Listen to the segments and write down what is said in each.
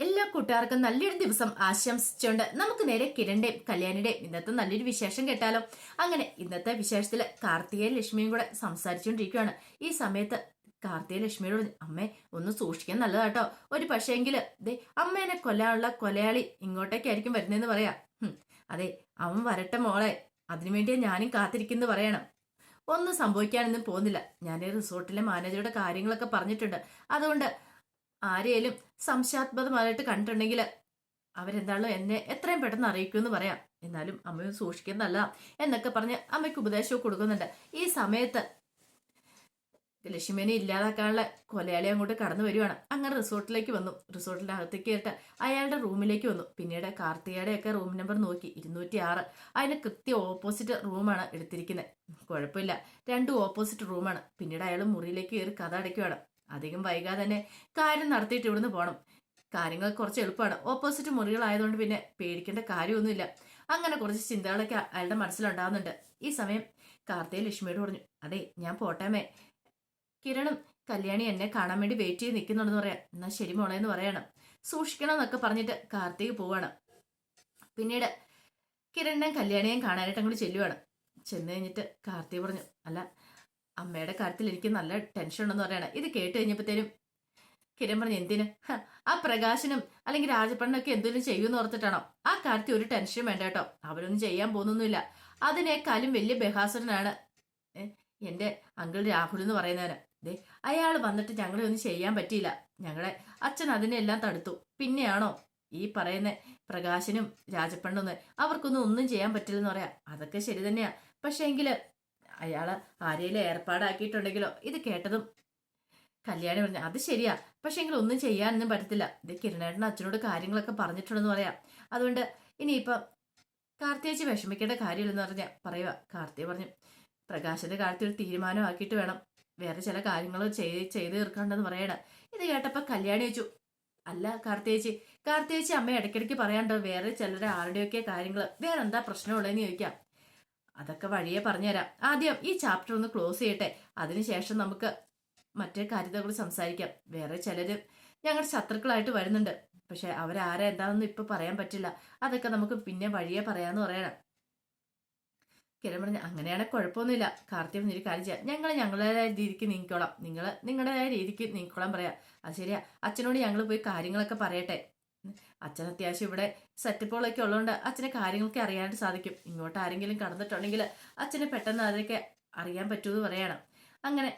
എല്ലാ കൂട്ടുകാർക്കും നല്ലൊരു ദിവസം ആശംസിച്ചുകൊണ്ട് നമുക്ക് നേരെ കിരണിന്റെയും കല്യാണിയുടെയും ഇന്നത്തെ നല്ലൊരു വിശേഷം കേട്ടാലോ. അങ്ങനെ ഇന്നത്തെ വിശേഷത്തിൽ കാർത്തികയും ലക്ഷ്മിയും കൂടെ സംസാരിച്ചുകൊണ്ടിരിക്കുകയാണ്. ഈ സമയത്ത് കാർത്തിക ലക്ഷ്മിയോട് അമ്മ ഒന്ന് സൂക്ഷിക്കാൻ നല്ലതാട്ടോ. ഒരു പക്ഷേങ്കിൽ ദേ അമ്മേനെ കൊല്ലാനുള്ള കൊലയാളി ഇങ്ങോട്ടേക്കായിരിക്കും വരുന്നതെന്ന് പറയാ. അതെ അവൻ വരട്ടെ മോളെ. അതിനുവേണ്ടിയാ ഞാനും കാത്തിരിക്കുന്നു പറയണം. ഒന്നും സംഭവിക്കാനൊന്നും പോകുന്നില്ല. ഞാൻ റിസോർട്ടിലെ മാനേജറുടെ കാര്യങ്ങളൊക്കെ പറഞ്ഞിട്ടുണ്ട്. അതുകൊണ്ട് ആരെയും സംശയാത്മകമായിട്ട് കണ്ടിട്ടുണ്ടെങ്കിൽ അവരെന്താണോ എന്നെ എത്രയും പെട്ടെന്ന് അറിയിക്കുമെന്ന് പറയാം. എന്നാലും അമ്മയും സൂക്ഷിക്കുന്നതല്ല എന്നൊക്കെ പറഞ്ഞ് അമ്മയ്ക്ക് ഉപദേശവും കൊടുക്കുന്നുണ്ട്. ഈ സമയത്ത് ലക്ഷ്മിനെ ഇല്ലാതാക്കാനുള്ള കൊലയാളി അങ്ങോട്ട് കടന്നു വരുവാണ്. അങ്ങനെ റിസോർട്ടിലേക്ക് വന്നു. റിസോർട്ടിന്റെ അകത്തേക്ക് കയറിട്ട് അയാളുടെ റൂമിലേക്ക് വന്നു. പിന്നീട് കാർത്തികയുടെ ഒക്കെ റൂം നമ്പർ നോക്കി. ഇരുന്നൂറ്റി ആറ് അതിന് കൃത്യ ഓപ്പോസിറ്റ് റൂമാണ് എടുത്തിരിക്കുന്നത്. കുഴപ്പമില്ല. രണ്ടും ഓപ്പോസിറ്റ് റൂമാണ്. പിന്നീട് അയാൾ മുറിയിലേക്ക് കയറി കഥ അടയ്ക്കുവാണ്. അധികം വൈകാതെ തന്നെ കാര്യം നടത്തിയിട്ട് ഇവിടുന്ന് പോകണം കാര്യങ്ങൾ കുറച്ച് എളുപ്പമാണ് ഓപ്പോസിറ്റ് മുറികളായതുകൊണ്ട് പിന്നെ പേടിക്കേണ്ട കാര്യമൊന്നുമില്ല. അങ്ങനെ കുറച്ച് ചിന്തകളൊക്കെ അയാളുടെ മനസ്സിലുണ്ടാകുന്നുണ്ട് ഈ സമയം കാർത്തിക ലക്ഷ്മിയോട് പറഞ്ഞു അതെ ഞാൻ പോട്ടേമേ കിരണും കല്യാണി എന്നെ കാണാൻ വേണ്ടി വെയിറ്റ് ചെയ്ത് നിൽക്കുന്നുണ്ടെന്ന് പറയാം. എന്നാ ശരി മോളെ എന്ന് പറയണം. സൂക്ഷിക്കണം എന്നൊക്കെ പറഞ്ഞിട്ട് കാർത്തിക് പോവാണ്. പിന്നീട് കിരണിനെയും കല്യാണിയെയും കാണാനായിട്ട് അങ്ങോട്ട് ചെല്ലുവാണ്. ചെന്ന് കഴിഞ്ഞിട്ട് കാർത്തിക് പറഞ്ഞു അല്ല അമ്മയുടെ കാര്യത്തിൽ എനിക്ക് നല്ല ടെൻഷൻ ഉണ്ടെന്ന് പറയണം. ഇത് കേട്ട് കഴിഞ്ഞപ്പോഴത്തേനും കിരൺ പറഞ്ഞു എന്തിന്? ആ പ്രകാശനും അല്ലെങ്കിൽ രാജപ്പണ്ണൊക്കെ എന്തെങ്കിലും ചെയ്യുമെന്ന് ഓർത്തിട്ടാണോ? ആ കാര്യത്തിൽ ഒരു ടെൻഷനും വേണ്ട കേട്ടോ. അവരൊന്നും ചെയ്യാൻ പോകുന്നൊന്നുമില്ല. അതിനേക്കാളും വലിയ ബഹാസുരനാണ് എന്റെ അങ്കിൾ രാഹുൽ എന്ന് പറയുന്നവന്. ദേ അയാൾ വന്നിട്ട് ഞങ്ങളെ ഒന്നും ചെയ്യാൻ പറ്റിയില്ല. ഞങ്ങളെ അച്ഛൻ അതിനെല്ലാം തടുത്തു. പിന്നെയാണോ ഈ പറയുന്ന പ്രകാശനും രാജപ്പണ്ണൊന്ന് അവർക്കൊന്നും ഒന്നും ചെയ്യാൻ പറ്റില്ലെന്ന് പറയാം. അതൊക്കെ ശരി തന്നെയാ. പക്ഷേ എങ്കിൽ അയാൾ ആരെയും ഏർപ്പാടാക്കിയിട്ടുണ്ടെങ്കിലോ? ഇത് കേട്ടതും കല്യാണി പറഞ്ഞു അത് ശരിയാ പക്ഷെ എങ്കിൽ ഒന്നും ചെയ്യാനൊന്നും പറ്റത്തില്ല. ഇത് കിരണേട്ടൻ അച്ഛനോട് കാര്യങ്ങളൊക്കെ പറഞ്ഞിട്ടുണ്ടെന്ന് പറയാം. അതുകൊണ്ട് ഇനിയിപ്പം കാർത്തിയേച്ചി വിഷമിക്കേണ്ട കാര്യമില്ലെന്ന് പറഞ്ഞ പറയുക കാർത്തിക പറഞ്ഞു പ്രകാശന്റെ കാര്യത്തിൽ ഒരു തീരുമാനമാക്കിയിട്ട് വേണം. വേറെ ചില കാര്യങ്ങൾ ചെയ്ത് ചെയ്ത് തീർക്കണ്ടെന്ന് പറയണം. ഇത് കേട്ടപ്പോൾ കല്യാണി വെച്ചു അല്ല കാർത്തിയേച്ചി കാർത്തിയേച്ചി അമ്മ ഇടയ്ക്കിടയ്ക്ക് പറയാണ്ടോ വേറെ ചിലരുടെ ആരുടെയൊക്കെ കാര്യങ്ങൾ വേറെ എന്താ പ്രശ്നമുള്ളതെന്ന് ചോദിക്കാം. അതൊക്കെ വഴിയെ പറഞ്ഞുതരാം. ആദ്യം ഈ ചാപ്റ്റർ ഒന്ന് ക്ലോസ് ചെയ്യട്ടെ. അതിനുശേഷം നമുക്ക് മറ്റേ കാര്യത്തെക്കുറിച്ച് സംസാരിക്കാം. വേറെ ചിലര് ഞങ്ങളുടെ ശത്രുക്കളായിട്ട് വരുന്നുണ്ട്. പക്ഷെ അവരാരാ എന്താണെന്ന് ഇപ്പൊ പറയാൻ പറ്റില്ല. അതൊക്കെ നമുക്ക് പിന്നെ വഴിയെ പറയാന്ന് പറയണം. കിരൺ പറഞ്ഞു അങ്ങനെയാണെങ്കിൽ കുഴപ്പമൊന്നുമില്ല. കാർത്തിക ഒരു കാര്യം ചെയ്യാം. ഞങ്ങൾ ഞങ്ങളുടേതായ രീതിക്ക് നീങ്ങിക്കോളാം. നിങ്ങൾ നിങ്ങളുടേതായ രീതിക്ക് നീങ്ങിക്കോളാം പറയാം. അത് ശരിയാ. അച്ഛനോട് ഞങ്ങൾ പോയി കാര്യങ്ങളൊക്കെ പറയട്ടെ. അച്ഛൻ അത്യാവശ്യം ഇവിടെ സെറ്റപ്പുകളൊക്കെ ഉള്ളതുകൊണ്ട് അച്ഛനെ കാര്യങ്ങളൊക്കെ അറിയാനായിട്ട് സാധിക്കും. ഇങ്ങോട്ട് ആരെങ്കിലും കടന്നിട്ടുണ്ടെങ്കിൽ അച്ഛനെ പെട്ടെന്ന് അതൊക്കെ അറിയാൻ പറ്റുമെന്ന് പറയണം. അങ്ങനെ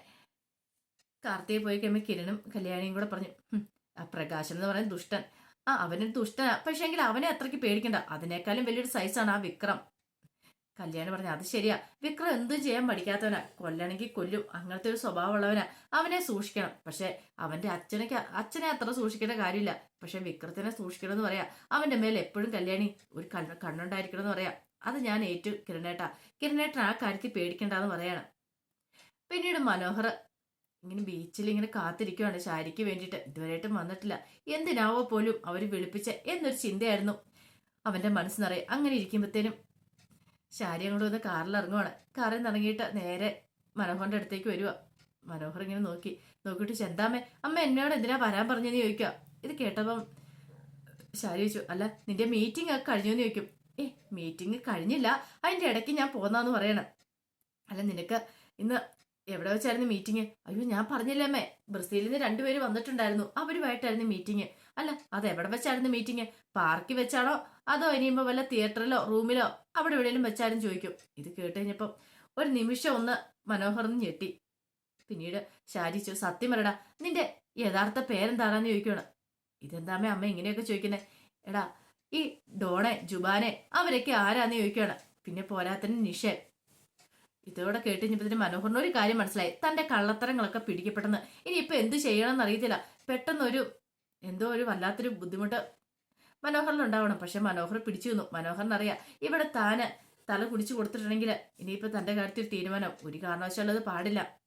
കാർത്തിയെ പോയി കഴിയുമ്പോൾ കിരണും കല്യാണിയും കൂടെ പറഞ്ഞു "ഹും, ആ പ്രകാശൻ എന്ന് പറയുന്നത് ദുഷ്ടൻ. ആ അവനൊരു ദുഷ്ടനാ. പക്ഷേ എങ്കിൽ അവനെ അത്രയ്ക്ക് പേടിക്കണ്ട. അതിനേക്കാളും വലിയൊരു സൈസാണ് ആ വിക്രം. കല്യാണി പറഞ്ഞു അത് ശരിയാ. വിക്രം എന്തും ചെയ്യാൻ പഠിക്കാത്തവനാ കൊല്ലണമെങ്കിൽ കൊല്ലും. അങ്ങനത്തെ ഒരു സ്വഭാവമുള്ളവനാ. അവനെ സൂക്ഷിക്കണം. പക്ഷെ അവന്റെ അച്ഛനക്ക് അച്ഛനെ അത്ര സൂക്ഷിക്കേണ്ട കാര്യമില്ല. പക്ഷെ വിക്രത്തിനെ സൂക്ഷിക്കണം എന്ന് പറയാ. അവന്റെ മേലെ എപ്പോഴും കല്യാണി ഒരു കണ്ണ് കണ്ണുണ്ടായിരിക്കണം എന്ന് പറയാം. അത് ഞാൻ ഏറ്റു കിരണേട്ട. കിരണേട്ടൻ ആ കാര്യത്തിൽ പേടിക്കണ്ടെന്ന് പറയാണ്. പിന്നീട് മനോഹർ ഇങ്ങനെ ബീച്ചിൽ ഇങ്ങനെ കാത്തിരിക്കുവാണ് ശാരിക്ക് വേണ്ടിയിട്ട്. ഇതുവരെയായിട്ടും വന്നിട്ടില്ല. എന്തിനാവോ പോലും അവർ വിളിപ്പിച്ച എന്നൊരു ചിന്തയായിരുന്നു. അവന്റെ മനസ്സ് നിറയെ. അങ്ങനെ ഇരിക്കുമ്പോഴത്തേനും ശാരി അങ്ങോട്ട് വന്ന് കാറിൽ ഇറങ്ങുവാണ്. കാറിൽ നിന്ന് ഇറങ്ങിയിട്ട് നേരെ മനോഹറിന്റെ അടുത്തേക്ക് വരുവാ. മനോഹർ ഇങ്ങനെ നോക്കി. നോക്കിയിട്ട് ചെന്താമ്മേ അമ്മ എന്നോട് എന്തിനാ വരാൻ പറഞ്ഞെന്ന് ചോദിക്കുക ഇത് കേട്ടപ്പം ശാരി ചോദിച്ചു അല്ല നിന്റെ മീറ്റിംഗ് ഒക്കെ കഴിഞ്ഞു എന്ന് ചോദിക്കും. ഏ മീറ്റിംഗ് കഴിഞ്ഞില്ല. അതിന്റെ ഇടയ്ക്ക് ഞാൻ പോന്നാന്ന് പറയണം. അല്ല നിനക്ക് ഇന്ന് എവിടെ വെച്ചായിരുന്നു മീറ്റിംഗ്? അയ്യോ ഞാൻ പറഞ്ഞില്ലേ അമ്മേ. ബ്രസീലിൽ രണ്ടുപേര് വന്നിട്ടുണ്ടായിരുന്നു. അവരുമായിട്ടായിരുന്നു മീറ്റിംഗ്. അല്ല അത് എവിടെ വെച്ചായിരുന്നു മീറ്റിംഗ് പാർക്കിൽ വെച്ചാണോ? അതോ ഇനിയുമ്പോൾ വല്ല തിയേറ്ററിലോ റൂമിലോ അവിടെ എവിടെയെങ്കിലും വെച്ചാലും ചോദിക്കും. ഇത് കേട്ട് കഴിഞ്ഞപ്പം ഒരു നിമിഷം ഒന്ന് മനോഹർന്ന് ഞെട്ടി. പിന്നീട് ശാരിച്ചു സത്യം പറയടാ നിന്റെ യഥാർത്ഥ പേരെന്താണെന്ന് ചോദിക്കുകയാണ് ഇതെന്താമേ അമ്മ ഇങ്ങനെയൊക്കെ ചോദിക്കുന്നത് എടാ ഈ ഡോണെ ജുബാനെ അവരൊക്കെ ആരാന്ന് ചോദിക്കുകയാണ് പിന്നെ പോരാത്തിന് നിഷേ. ഇതോടെ കേട്ട് കഴിഞ്ഞപ്പോൾ മനോഹറിന് ഒരു കാര്യം മനസ്സിലായി. തന്റെ കള്ളത്തരങ്ങളൊക്കെ പിടിക്കപ്പെട്ടെന്ന്. ഇനിയിപ്പോ എന്ത് ചെയ്യണമെന്ന് അറിയത്തില്ല പെട്ടെന്നൊരു എന്തോ ഒരു വല്ലാത്തൊരു ബുദ്ധിമുട്ട് മനോഹറിനുണ്ടാവണം പക്ഷെ മനോഹർ പിടിച്ചു നിന്നു. മനോഹറിനറിയാം ഇവിടെ താന് തല കുടിച്ചു കൊടുത്തിട്ടുണ്ടെങ്കിൽ ഇനിയിപ്പോ തന്റെ കാര്യത്തിൽ തീരുമാനം. ഒരു കാരണവശാലും പാടില്ല.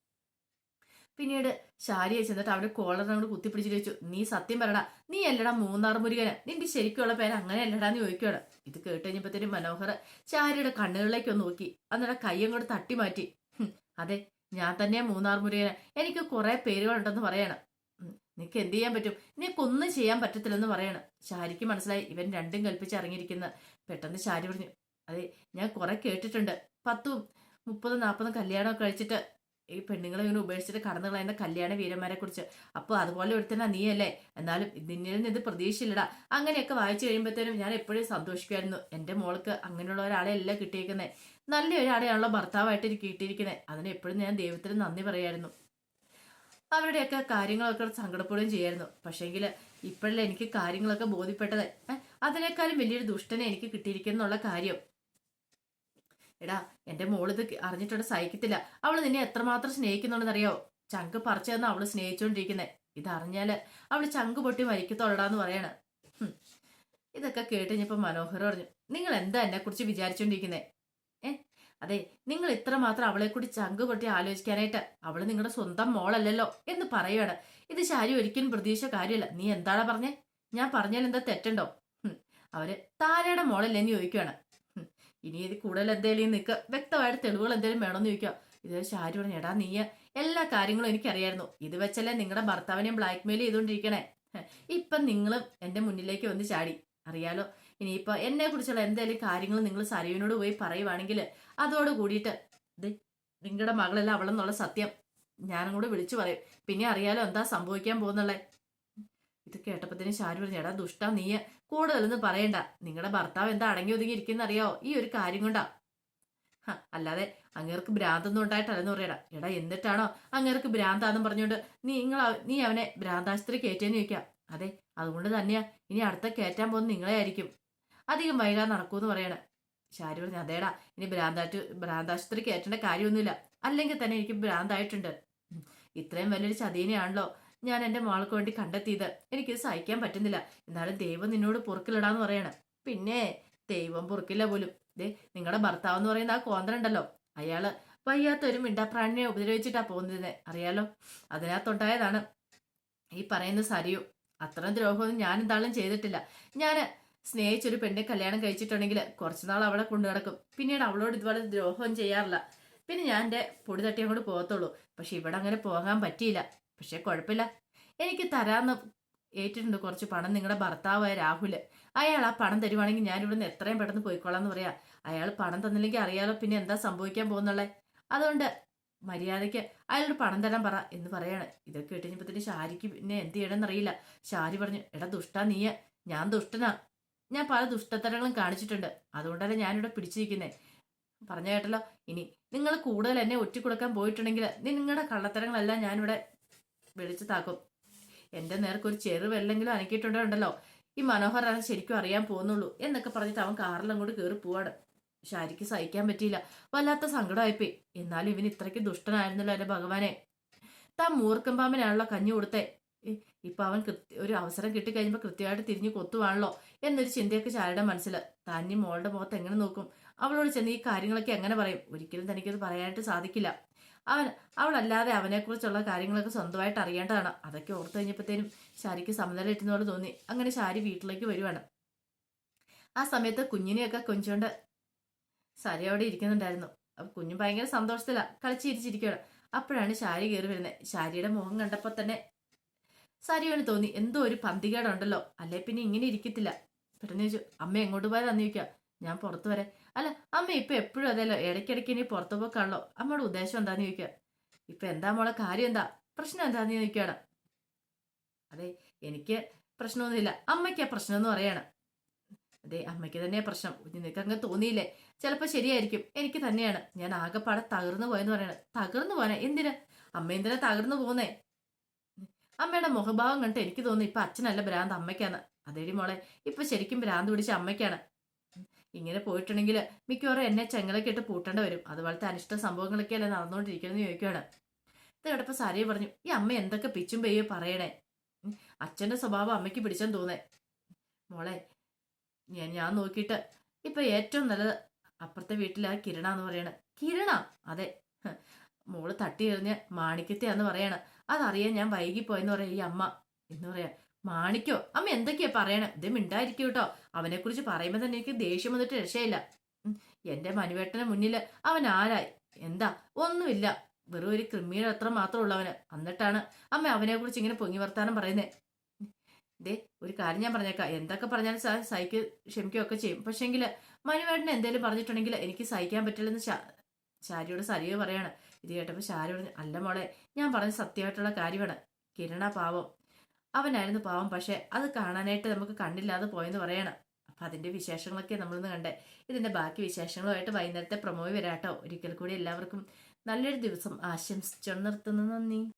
പിന്നീട് ശാരിയെ ചെന്നിട്ട് അവിടെ കോളറിനോട് കുത്തിപ്പിടിച്ചിട്ട് ചോദിച്ചു നീ സത്യം പറയടാ നീ അല്ലടാ മൂന്നാർ മുരുകന്. നിന്റെ ശരിക്കുള്ള പേര് അങ്ങനെ അല്ലടാന്ന് ചോദിക്കുകയാണ് ഇത് കേട്ട് കഴിഞ്ഞപ്പോഴത്തേനും മനോഹർ ശാരിയുടെ കണ്ണുകളിലേക്ക് ഒന്ന് നോക്കി. അന്നിട കയ്യും കൂടെ തട്ടി മാറ്റി. അതെ ഞാൻ തന്നെയാ മൂന്നാർ മുരുകന്. എനിക്ക് കുറെ പേരുകളുണ്ടെന്ന് പറയണം. "ഉം, നിനക്ക് എന്ത് ചെയ്യാൻ പറ്റും? നിനക്കൊന്നും ചെയ്യാൻ പറ്റത്തില്ലെന്ന് പറയാണ്. ശാരിക്ക് മനസ്സിലായി. ഇവൻ രണ്ടും കൽപ്പിച്ച് ഇറങ്ങിയിരിക്കുന്ന. പെട്ടെന്ന് ശാരി പറഞ്ഞു അതെ ഞാൻ കുറെ കേട്ടിട്ടുണ്ട്. പത്തും മുപ്പതും നാൽപ്പതും കല്യാണമൊക്കെ കഴിച്ചിട്ട് ഈ പെണ്ണുങ്ങളെ ഇങ്ങനെ ഉപേക്ഷിച്ചിട്ട് കടന്നു കളയുന്ന കല്യാണ വീരന്മാരെ കുറിച്ച്. അപ്പോൾ അതുപോലെ ഒരുത്തനാ നീയല്ലേ? എന്നാലും നിന്നിൽ നിന്ന് ഇത് പ്രതീക്ഷയില്ലടാ അങ്ങനെയൊക്കെ വായിച്ചു കഴിയുമ്പോഴത്തേനും ഞാൻ എപ്പോഴും സന്തോഷിക്കുമായിരുന്നു. എന്റെ മോൾക്ക് അങ്ങനെയുള്ള ഒരാളെ അല്ല കിട്ടിയേക്കുന്നത് നല്ല ഒരാളെയാണല്ലോ ഭർത്താവായിട്ട് കിട്ടിയിരിക്കുന്നത് അതിന് എപ്പോഴും ഞാൻ ദൈവത്തിന് നന്ദി പറയായിരുന്നു. അവരുടെയൊക്കെ കാര്യങ്ങളൊക്കെ സങ്കടപ്പെടുകയും ചെയ്യായിരുന്നു. പക്ഷേങ്കിൽ ഇപ്പോഴല്ലേ എനിക്ക് കാര്യങ്ങളൊക്കെ ബോധ്യപ്പെട്ടത്. അതിനേക്കാളും വലിയൊരു ദുഷ്ടനെ എനിക്ക് കിട്ടിയിരിക്കുന്നുള്ള കാര്യം. എടാ എന്റെ മോളിത് അറിഞ്ഞിട്ടോടെ സഹിക്കത്തില്ല. അവൾ നിന്നെ എത്രമാത്രം സ്നേഹിക്കുന്നുണ്ടെന്നറിയോ? ചങ്ക് പറിച്ചു തന്നെ അവൾ സ്നേഹിച്ചോണ്ടിരിക്കുന്നെ. ഇതറിഞ്ഞാൽ അവൾ ചങ്ക് പൊട്ടി മരിക്കത്തോളടാന്ന് പറയാണ്. ഇതൊക്കെ കേട്ട് മനോഹർ പറഞ്ഞു നിങ്ങൾ എന്താ എന്നെ കുറിച്ച് വിചാരിച്ചോണ്ടിരിക്കുന്നേ? അതെ നിങ്ങൾ ഇത്രമാത്രം കൂടി ചങ്ക് പൊട്ടി ആലോചിക്കാനായിട്ട് അവൾ നിങ്ങളുടെ സ്വന്തം മോളല്ലല്ലോ എന്ന് പറയുകയാണ് ഇത് ശാരി ഒരിക്കലും പ്രതീക്ഷ കാര്യമല്ല. നീ എന്താണ് പറഞ്ഞേ? ഞാൻ പറഞ്ഞാൽ എന്താ തെറ്റുണ്ടോ. അവർ താരയുടെ മോളല്ലേ എന്ന് ചോദിക്കുകയാണ്. ഇനി ഇത് കൂടുതൽ എന്തേലും നിൽക്കുക വ്യക്തമായിട്ട് തെളിവുകൾ എന്തേലും വേണമെന്ന് ചോദിക്കുക ഇത് ശാരി പറഞ്ഞു എടാ നീ എല്ലാ കാര്യങ്ങളും എനിക്കറിയായിരുന്നു. ഇത് വെച്ചല്ലേ നിങ്ങളുടെ ഭർത്താവിനെയും ബ്ലാക്ക് മെയിൽ ചെയ്തുകൊണ്ടിരിക്കണേ ഇപ്പം നിങ്ങളും എന്റെ മുന്നിലേക്ക് വന്ന് ചാടി. അറിയാലോ ഇനിയിപ്പോൾ എന്നെ കുറിച്ചുള്ള എന്തെങ്കിലും കാര്യങ്ങൾ നിങ്ങൾ സരയുവിനോട് പോയി പറയുവാണെങ്കിൽ അതോട് കൂടിയിട്ട് ഇത് നിങ്ങളുടെ മകളല്ല അവളെന്നുള്ള സത്യം ഞാനും കൂടെ വിളിച്ചു പറയും. പിന്നെ അറിയാലോ എന്താ സംഭവിക്കാൻ പോകുന്നുള്ളേ ഇത് കേട്ടപ്പത്തിന് ശാരു പറഞ്ഞു എടാ ദുഷ്ട നീ കൂടുതലൊന്നും പറയണ്ട. നിങ്ങളുടെ ഭർത്താവ് എന്താ അടങ്ങി ഒതുങ്ങി ഇരിക്കുന്ന അറിയാവോ ഈ ഒരു കാര്യം കൊണ്ടാ. അല്ലാതെ അങ്ങേർക്ക് ഭ്രാന്തൊന്നും ഉണ്ടായിട്ടല്ലെന്ന് പറയടാ. എടാ എന്നിട്ടാണോ അങ്ങേർക്ക് ഭ്രാന്താന്നും പറഞ്ഞുകൊണ്ട് നീ നിങ്ങൾ നീ അവനെ ഭ്രാന്താശുപത്രി കയറ്റേന്ന് ചോദിക്കാം? അതെ അതുകൊണ്ട് തന്നെയാ. ഇനി അടുത്ത കയറ്റാൻ പോകുന്നത് നിങ്ങളെ ആയിരിക്കും അധികം വൈകാതെ നടക്കൂന്ന് പറയണ. ഷാരി പറഞ്ഞു അതേടാ ഇനി ഭ്രാന്താറ്റ് ഭ്രാന്താശുപത്രി കയറ്റേണ്ട കാര്യമൊന്നുമില്ല. അല്ലെങ്കിൽ തന്നെ എനിക്ക് ഭ്രാന്തായിട്ടുണ്ട്. ഇത്രയും വലിയൊരു ചതീനെയാണല്ലോ ഞാൻ എന്റെ മോൾക്ക് വേണ്ടി കണ്ടെത്തിയത്. എനിക്കിത് സഹിക്കാൻ പറ്റുന്നില്ല. എന്നാലും ദൈവം നിന്നോട് പൊറുക്കിലിടാന്ന് പറയണ. പിന്നെ ദൈവം പൊറുക്കില്ല പോലും. ദേ നിങ്ങളുടെ ഭർത്താവ് എന്ന് പറയുന്ന ആ കോന്തനുണ്ടല്ലോ അയാൾ വയ്യാത്തൊരു മിണ്ടാപ്രാണിനെ ഉപദ്രവിച്ചിട്ടാ പോകുന്നത് അറിയാലോ? അതിനകത്തുണ്ടായതാണ്. ഈ പറയുന്ന സരിയു അത്ര ദ്രോഹമൊന്നും ഞാൻ എന്താളും ചെയ്തിട്ടില്ല. ഞാൻ സ്നേഹിച്ചൊരു പെണ്ണെ കല്യാണം കഴിച്ചിട്ടുണ്ടെങ്കിൽ കുറച്ചുനാൾ അവളെ കൊണ്ടു നടക്കും. പിന്നീട് അവളോട് ഇതുപോലെ ദ്രോഹം ചെയ്യാറില്ല. പിന്നെ ഞാൻ എന്റെ പൊടി തട്ടി അങ്ങോട്ട് പോകത്തുള്ളൂ. പക്ഷെ ഇവിടെ അങ്ങനെ പോകാൻ പറ്റിയില്ല. പക്ഷെ കുഴപ്പമില്ല. എനിക്ക് തരാന്ന് ഏറ്റിട്ടുണ്ട് കുറച്ച് പണം. നിങ്ങളുടെ ഭർത്താവായ രാഹുൽ അയാൾ ആ പണം തരുവാണെങ്കിൽ ഞാൻ ഇവിടുന്ന് എത്രയും പെട്ടെന്ന് പോയിക്കോളാം എന്ന് പറയാം. അയാൾ പണം തന്നില്ലെങ്കിൽ അറിയാലോ പിന്നെ എന്താ സംഭവിക്കാൻ പോകുന്നുള്ളേ. അതുകൊണ്ട് മര്യാദയ്ക്ക് അയാളോട് പണം തരാൻ പറ എന്ന് പറയാണ്. ഇതൊക്കെ കേട്ടുകഴിഞ്ഞപ്പത്തിന് ഷാരിക്ക് പിന്നെ എന്ത് ചെയ്യണമെന്നറിയില്ല ഷാരി പറഞ്ഞു എടാ ദുഷ്ടാ നീയ. ഞാൻ ദുഷ്ടനാ. ഞാൻ പല ദുഷ്ടത്തരങ്ങളും കാണിച്ചിട്ടുണ്ട്. അതുകൊണ്ടല്ലേ ഞാനിവിടെ പിടിച്ചിരിക്കുന്നത് പറഞ്ഞ കേട്ടല്ലോ? ഇനി നിങ്ങൾ കൂടുതൽ എന്നെ ഒറ്റിക്കൊടുക്കാൻ പോയിട്ടുണ്ടെങ്കിൽ നിങ്ങളുടെ കള്ളത്തരങ്ങളെല്ലാം ഞാനിവിടെ വെളിച്ചു താക്കും. എന്റെ നേർക്ക് ഒരു ചെറുവെല്ലെങ്കിലും അനക്കിയിട്ടുണ്ടോ ഈ മനോഹരാണ് ശരിക്കും അറിയാൻ പോകുന്നുള്ളൂ എന്നൊക്കെ പറഞ്ഞിട്ട് അവൻ കാറിൽ അങ്ങോട്ട് കയറി പോവാണ്. ശാരിക്ക് സഹിക്കാൻ പറ്റിയില്ല. വല്ലാത്ത സങ്കടമായിപ്പോയി. എന്നാലും ഇവൻ ഇത്രയ്ക്ക് ദുഷ്ടനായിരുന്നല്ലോ എന്റെ ഭഗവാനെ. താൻ മൂർക്കമ്പാമ്പിനാണല്ലോ കഞ്ഞി കൊടുത്തേ. ഇപ്പൊ അവൻ കൃത്യ ഒരു അവസരം കിട്ടിക്കഴിയുമ്പോൾ കൃത്യമായിട്ട് തിരിഞ്ഞ് കൊത്തുവാണല്ലോ എന്നൊരു ചിന്തയൊക്കെ ചാരുടെ മനസ്സിൽ തന്നെ മോളുടെ മുഖത്ത് എങ്ങനെ നോക്കും? അവളോട് ചെന്ന് ഈ കാര്യങ്ങളൊക്കെ എങ്ങനെ പറയും? ഒരിക്കലും തനിക്കത് പറയാനായിട്ട് സാധിക്കില്ല. അവൻ അവളല്ലാതെ അവനെക്കുറിച്ചുള്ള കാര്യങ്ങളൊക്കെ സ്വന്തമായിട്ട് അറിയേണ്ടതാണ്. അതൊക്കെ ഓർത്തു കഴിഞ്ഞപ്പോഴത്തേനും ശാരിക്ക് സമനില ഇട്ടുന്ന പോലെ തോന്നി. അങ്ങനെ ശാരി വീട്ടിലേക്ക് വരുവാണ്. ആ സമയത്ത് കുഞ്ഞിനെയൊക്കെ കൊഞ്ചുകൊണ്ട് ശാരി അവിടെ ഇരിക്കുന്നുണ്ടായിരുന്നു. അപ്പൊ കുഞ്ഞു ഭയങ്കര സന്തോഷത്തില. കളിച്ചിരിച്ചിരിക്കുകയാണ് അപ്പോഴാണ് ശാരി കയറി വരുന്നത് ശാരിയുടെ മുഖം കണ്ടപ്പോൾ തന്നെ സരിയോന് തോന്നി. എന്തോ ഒരു പന്തികേടുണ്ടല്ലോ. അല്ലേ പിന്നെ ഇങ്ങനെ ഇരിക്കത്തില്ല. പെട്ടെന്ന് ചോദിച്ചു അമ്മ എങ്ങോട്ട് പോയാലാന്ന് ചോദിക്കുക ഞാൻ പുറത്തു വരെ. അല്ല അമ്മ ഇപ്പൊ എപ്പോഴും അതല്ലോ ഇടയ്ക്കിടയ്ക്ക് ഇനി പുറത്തു പോക്കാണല്ലോ അമ്മയുടെ ഉദ്ദേശം എന്താന്ന് ചോദിക്കുക. ഇപ്പൊ എന്താ മോളെ കാര്യം എന്താ? പ്രശ്നം എന്താന്ന് ചോദിക്കുകയാണ്. അതെ എനിക്ക് പ്രശ്നമൊന്നുമില്ല. അമ്മയ്ക്കാ പ്രശ്നം എന്ന് പറയാണ്. അതെ അമ്മയ്ക്ക് തന്നെയാ പ്രശ്നം. നിനക്ക് അങ്ങ് തോന്നിയില്ലേ? ചിലപ്പോൾ ശരിയായിരിക്കും. എനിക്ക് തന്നെയാണ്. ഞാൻ ആകെപ്പാടെ തകർന്നു പോയെന്ന് പറയണത് തകർന്നു പോനെ എന്തിനാ? അമ്മ എന്തിനാ തകർന്നു പോന്നേ അമ്മയുടെ മുഖഭാവം കണ്ടിട്ട് എനിക്ക് തോന്നുന്നു ഇപ്പൊ അച്ഛനല്ല ഭ്രാന്ത് അമ്മയ്ക്കാണ്. അതേടി മോളെ ഇപ്പൊ ശരിക്കും ഭ്രാന്ത് പിടിച്ച അമ്മയ്ക്കാണ്. ഇങ്ങനെ പോയിട്ടുണ്ടെങ്കിൽ മിക്കവാറും എന്നെ ചെങ്ങലക്കിട്ട് പൂട്ടേണ്ടി വരും. അതുപോലത്തെ അനിഷ്ട സംഭവങ്ങളൊക്കെയല്ലേ നടന്നുകൊണ്ടിരിക്കണം നടന്നുകൊണ്ടിരിക്കണമെന്ന് ചോദിക്കുകയാണ് ഇത് കേട്ടപ്പോൾ സാരിയെ പറഞ്ഞു ഈ അമ്മ എന്തൊക്കെ പിച്ചും പെയ്യോ പറയണേ? അച്ഛന്റെ സ്വഭാവം അമ്മയ്ക്ക് പിടിച്ചെന്ന് തോന്നേ. മോളെ ഞാൻ ഞാൻ നോക്കിയിട്ട് ഇപ്പൊ ഏറ്റവും നല്ലത് അപ്പുറത്തെ വീട്ടിൽ ആ കിരണ എന്ന് പറയണ. കിരണ? അതെ. മോൾ തട്ടി എറിഞ്ഞ് മാണിക്യത്തെയാന്ന് പറയണ. അതറിയാൻ ഞാൻ വൈകിപ്പോയെന്ന് പറയാം ഈ അമ്മ എന്ന് പറയാ മാണിക്കോ അമ്മ എന്തൊക്കെയാ പറയണേ? ഇത് മിണ്ടായിരിക്കും കേട്ടോ അവനെ കുറിച്ച് പറയുമ്പോ തന്നെ എനിക്ക് ദേഷ്യം വന്നിട്ട് രക്ഷയില്ല. എന്റെ മനുവേട്ടന് മുന്നിൽ അവൻ ആരായി? എന്താ? ഒന്നുമില്ല. വെറും ഒരു ക്രിമിയുടെ അത്ര മാത്രമേ ഉള്ളവന് എന്നിട്ടാണ് അമ്മ അവനെ കുറിച്ച് ഇങ്ങനെ പൊങ്ങി വർത്താനം പറയുന്നേ. ദേ ഒരു കാര്യം ഞാൻ പറഞ്ഞേക്കാം. എന്തൊക്കെ പറഞ്ഞാലും സാ- സഹിക്ക് ക്ഷമിക്കുകയൊക്കെ ചെയ്യും. പക്ഷേങ്കിൽ മനുവേട്ടനെ എന്തെങ്കിലും പറഞ്ഞിട്ടുണ്ടെങ്കിൽ എനിക്ക് സഹിക്കാൻ പറ്റില്ലെന്ന് ശാരിയോട് സരിയോ പറയാണ്. ഇത് കേട്ടപ്പോൾ ശാരി പറഞ്ഞു അല്ല മോളെ ഞാൻ പറഞ്ഞ സത്യമായിട്ടുള്ള കാര്യമാണ്. കിരണ പാവം. അവനായിരുന്നു പാവം പക്ഷേ അത് കാണാനായിട്ട് നമുക്ക് കണ്ണില്ലാതെ പോയെന്ന് പറയണം. അപ്പം അതിന്റെ വിശേഷങ്ങളൊക്കെ നമ്മളിന്ന് കണ്ടേ. ഇതിന്റെ ബാക്കി വിശേഷങ്ങളുമായിട്ട് വൈകുന്നേരത്തെ പ്രൊമോയി വരാട്ടോ. ഒരിക്കൽ കൂടി എല്ലാവർക്കും നല്ലൊരു ദിവസം ആശംസിച്ചു നിർത്തുന്നു. നന്ദി.